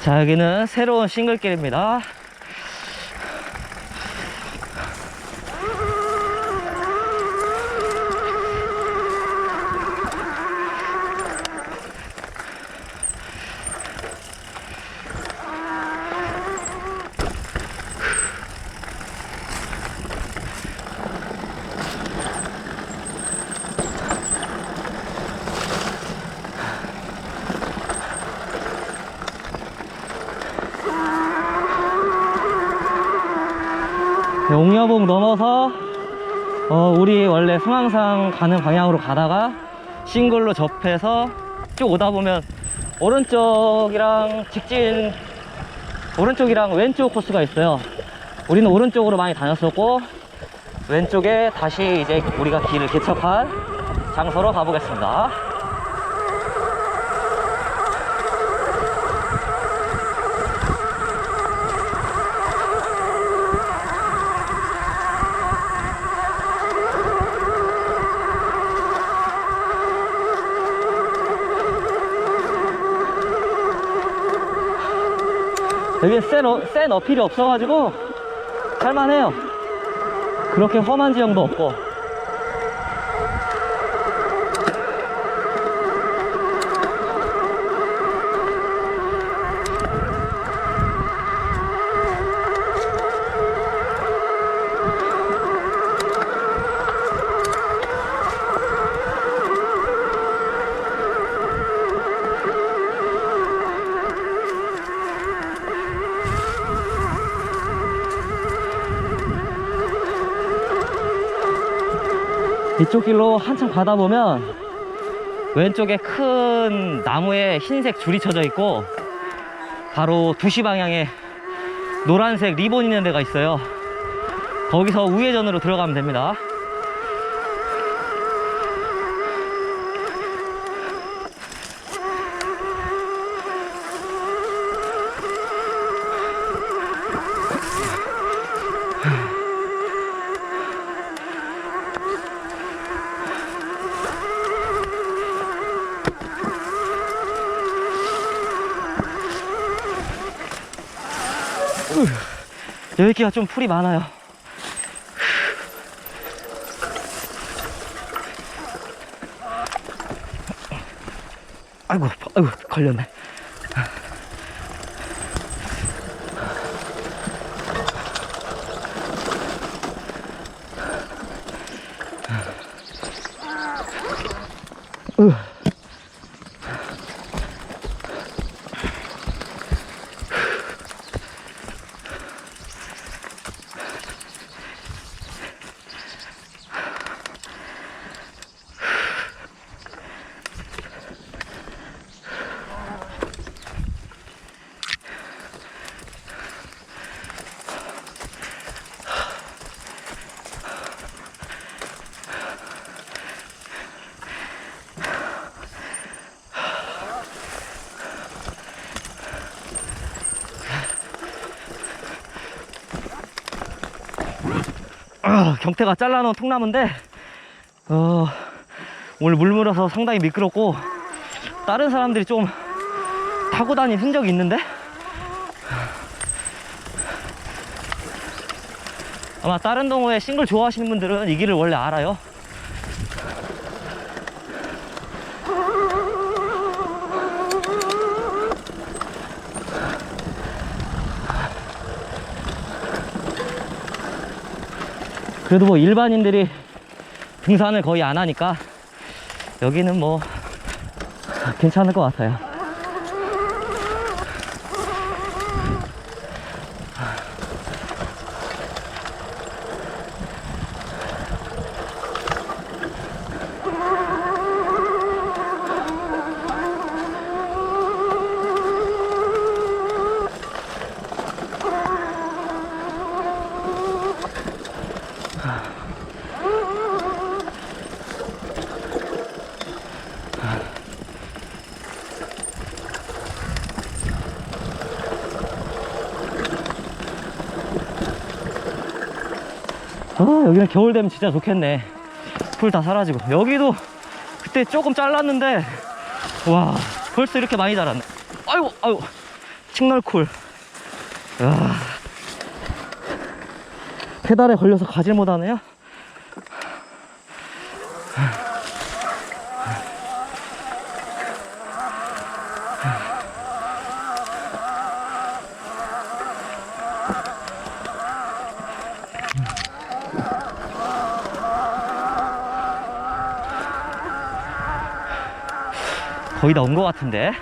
자, 여기는 새로운 싱글길입니다. 옥녀봉 넘어서 어, 우리 원래 승왕산 가는 방향으로 가다가 싱글로 접해서 쭉 오다 보면 오른쪽이랑 직진 오른쪽이랑 왼쪽 코스가 있어요. 우리는 오른쪽으로 많이 다녔었고 왼쪽에 다시 이제 우리가 길을 개척한 장소로 가보겠습니다. 여기 센, 어, 센 어필이 없어가지고 할만해요. 그렇게 험한 지형도 없고. 이쪽 길로 한참 가다 보면 왼쪽에 큰 나무에 흰색 줄이 쳐져 있고 바로 2시 방향에 노란색 리본 있는 데가 있어요. 거기서 우회전으로 들어가면 됩니다. 여기가 좀 풀이 많아요. 아이고, 아이고, 걸렸네. 아, 경태가 잘라놓은 통나무인데 어, 오늘 물 물어서 상당히 미끄럽고 다른 사람들이 좀 타고 다닌 흔적이 있는데? 아마 다른 동호회 싱글 좋아하시는 분들은 이 길을 원래 알아요 그래도 뭐 일반인들이 등산을 거의 안 하니까 여기는 뭐 괜찮을 것 같아요. 아, 여기는 겨울 되면 진짜 좋겠네. 풀 다 사라지고. 여기도 그때 조금 잘랐는데, 와, 벌써 이렇게 많이 자랐네. 아이고, 아이고. 칡널쿨. 야. 페달에 걸려서 가질 못하네요. 거의 다 온 것 같은데.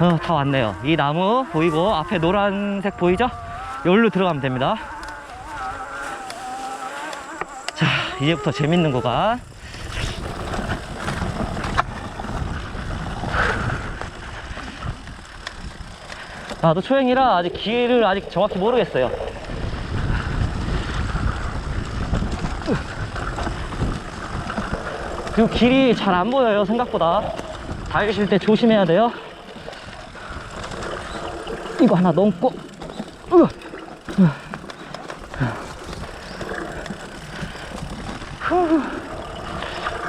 어, 다 왔네요. 이 나무 보이고 앞에 노란색 보이죠? 여기로 들어가면 됩니다. 자, 이제부터 재밌는 거가 나도 초행이라 아직 길을 아직 정확히 모르겠어요. 그리고 길이 잘 안 보여요, 생각보다. 달리실 때 조심해야 돼요. 이거 하나 넘고.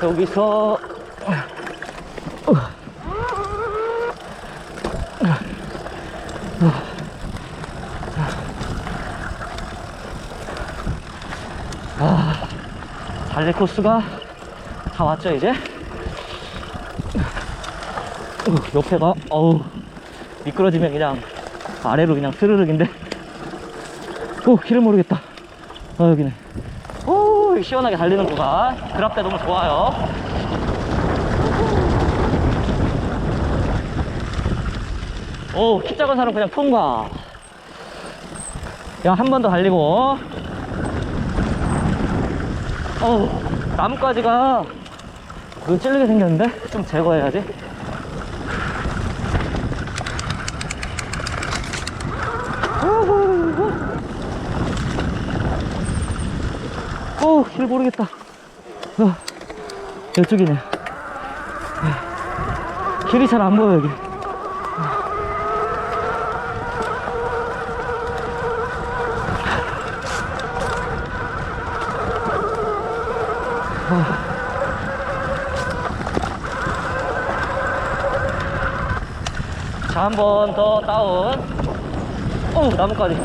여기서, 달릴 코스가 다 왔죠, 이제? 어, 옆에가, 어우, 미끄러지면 그냥 아래로 그냥 스르륵인데. 오, 길을 모르겠다. 아, 여기네. 오, 시원하게 달리는 구간. 그랍대 너무 좋아요. 오, 키 작은 사람 그냥 통과. 야, 한 번 더 달리고. 어우, 나뭇가지가 눈 찔리게 생겼는데? 좀 제거해야지. 어, 길 모르겠다. 어, 이쪽이네. 네. 길이 잘 안 보여, 여기. 자, 한 번 더 다운. 오, 나뭇가지.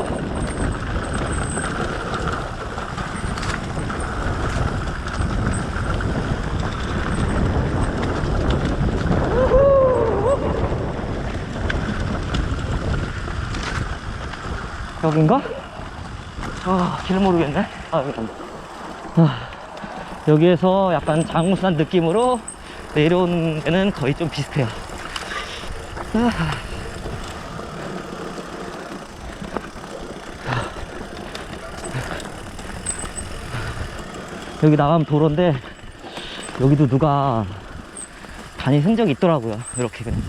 여긴가? 아, 길 모르겠네. 아, 여기. 아, 여기에서 약간 장우산 느낌으로 내려오는 데는 거의 좀 비슷해요. 아. 여기 나가면 도로인데 여기도 누가 다니 흔적이 있더라고요 이렇게 그냥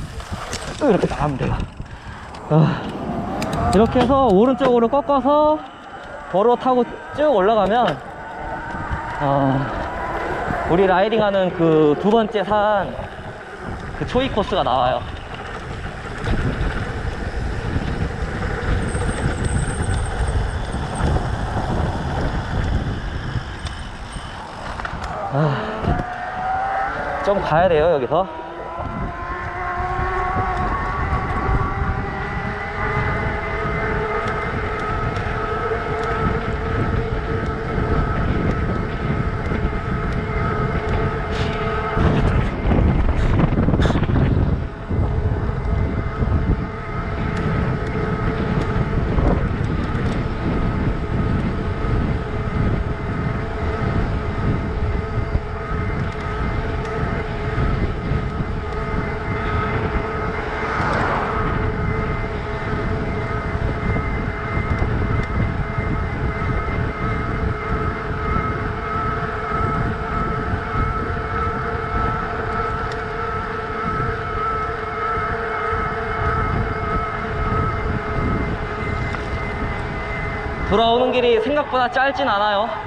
이렇게 나가면 돼요 아, 이렇게 해서 오른쪽으로 꺾어서 도로 타고 쭉 올라가면 어, 우리 라이딩하는 그 두 번째 산 그 초이 코스가 나와요. 아, 좀 가야 돼요 여기서 돌아오는 길이 생각보다 짧진 않아요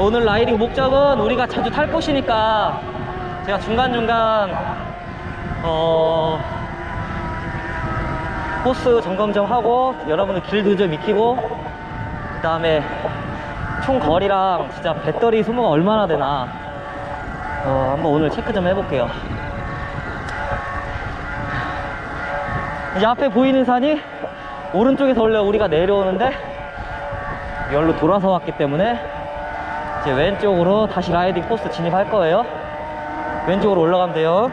오늘 라이딩 목적은 우리가 자주 탈 곳이니까 제가 중간중간 어 코스 점검 좀 하고 여러분들 길도 좀 익히고 그 다음에 총 거리랑 진짜 배터리 소모가 얼마나 되나 어 한번 오늘 체크 좀 해볼게요. 이제 앞에 보이는 산이 오른쪽에서 원래 우리가 내려오는데 열로 돌아서 왔기 때문에 이제 왼쪽으로 다시 라이딩 코스 진입할 거예요. 왼쪽으로 올라가면 돼요